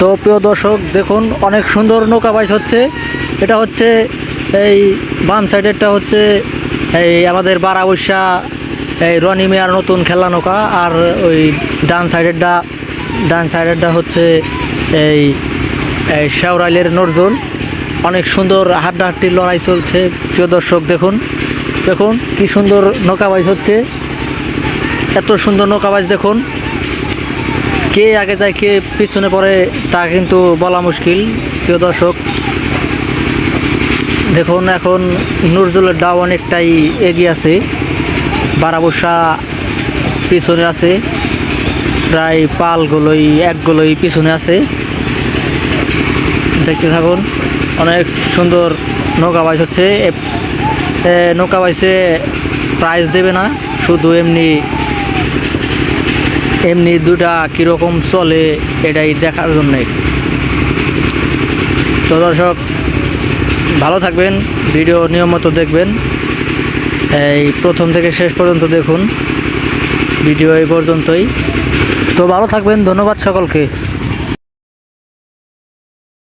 তো প্রিয় দর্শক, দেখুন, অনেক সুন্দর নৌকা বাইচ হচ্ছে। এটা হচ্ছে এই বাম সাইডেরটা হচ্ছে এই আমাদের বারাবৈশা, এই রনি মিয়ার নতুন খেলা নৌকা। আর ওই ডান সাইডেরটা ডান সাইডেরটা হচ্ছে এই শেওরাইলের নজরুল অনেক সুন্দর হাড্ডাহাড্ডির লড়াই চলছে, প্রিয় দর্শক, দেখুন। দেখুন, কি সুন্দর নৌকা বাইচ হচ্ছে। এত সুন্দর নৌকা বাইচ, দেখুন। কে আগে যায়, কে পিছনে পড়ে, তা কিন্তু বলা মুশকিল। প্রিয় দর্শক, দেখুন এখন নজরুলের ডাও অনেকটাই এগিয়ে আছে। বারাবসা পিছনে আছে। প্রায় পালগুলোই একগুলোই পিছনে আছে। দেখতে থাকুন, অনেক সুন্দর নৌকা বাইচ হচ্ছে। নৌকা বাইচে প্রাইজ দেবে না। শুধু এমনি এমনি দুটা কীরকম চলে এটাই দেখার জন্যে। তো দর্শক, ভালো থাকবেন, ভিডিও নিয়মিত দেখবেন। এই প্রথম থেকে শেষ পর্যন্ত দেখুন, ভিডিও এই পর্যন্তই। তো ভালো থাকবেন, ধন্যবাদ সকলকে।